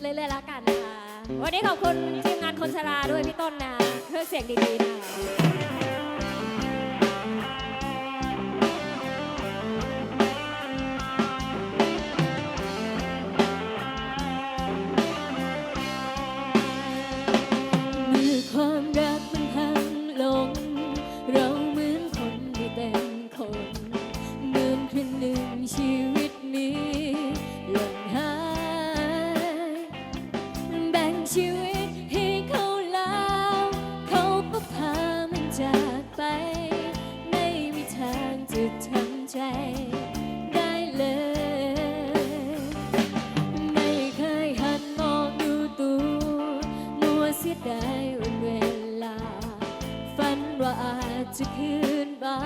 เรื่อยๆแล้วกันนะคะ วันนี้ขอบคุณทีมงานคนชราด้วยพี่ต้นนะเครื่องเสียงดีๆนะคะ ชีวิตให้เขาแล้วเขาก็พามันจากไป ไม่มีทางจะทำใจได้เลย ไม่เคยหันมองดูตัวมัวเสียดายวันเวลา ฝันว่าอาจจะคืนมา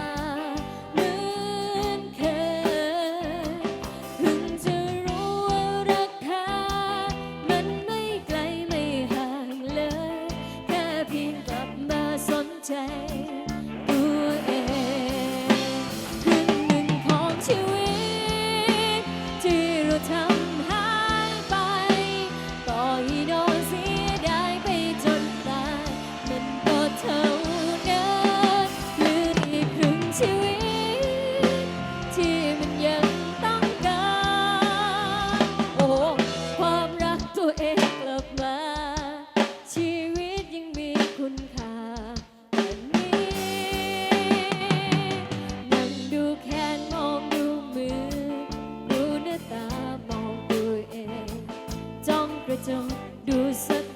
ส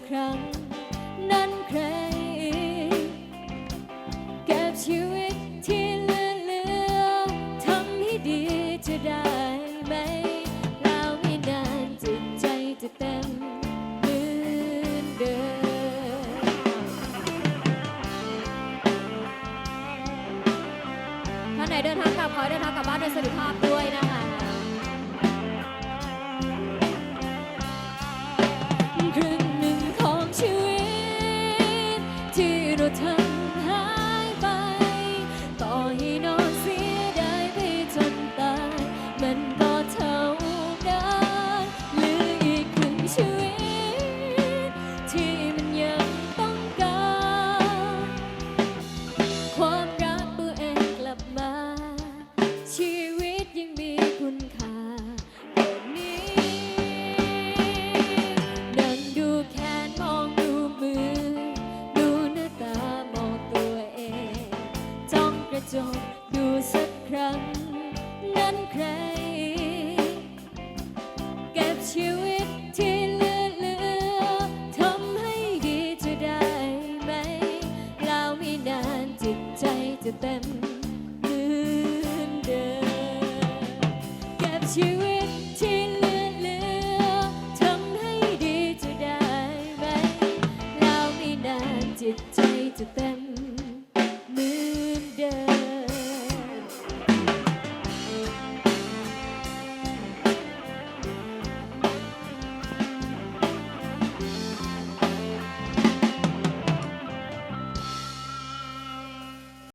ครั้ง นั้นใครเก็บชีวิตที่เหลือเหลือทำให้ดีจะได้ไหม แล้วไม่นานจิตใจจะเต็มเหมือนเดิมท่านไหนเดินทางกลับขอให้เดินทางกลับบ้านโดยสวัสดิภาพด้วยนะคะ ครึ่งหนึ่งของ ชีวิตที่เหลือทำให้ดีจะได้ไหม แล้ไม่นานจิตใจจะเต็มเหมือนเดิมเก็บชี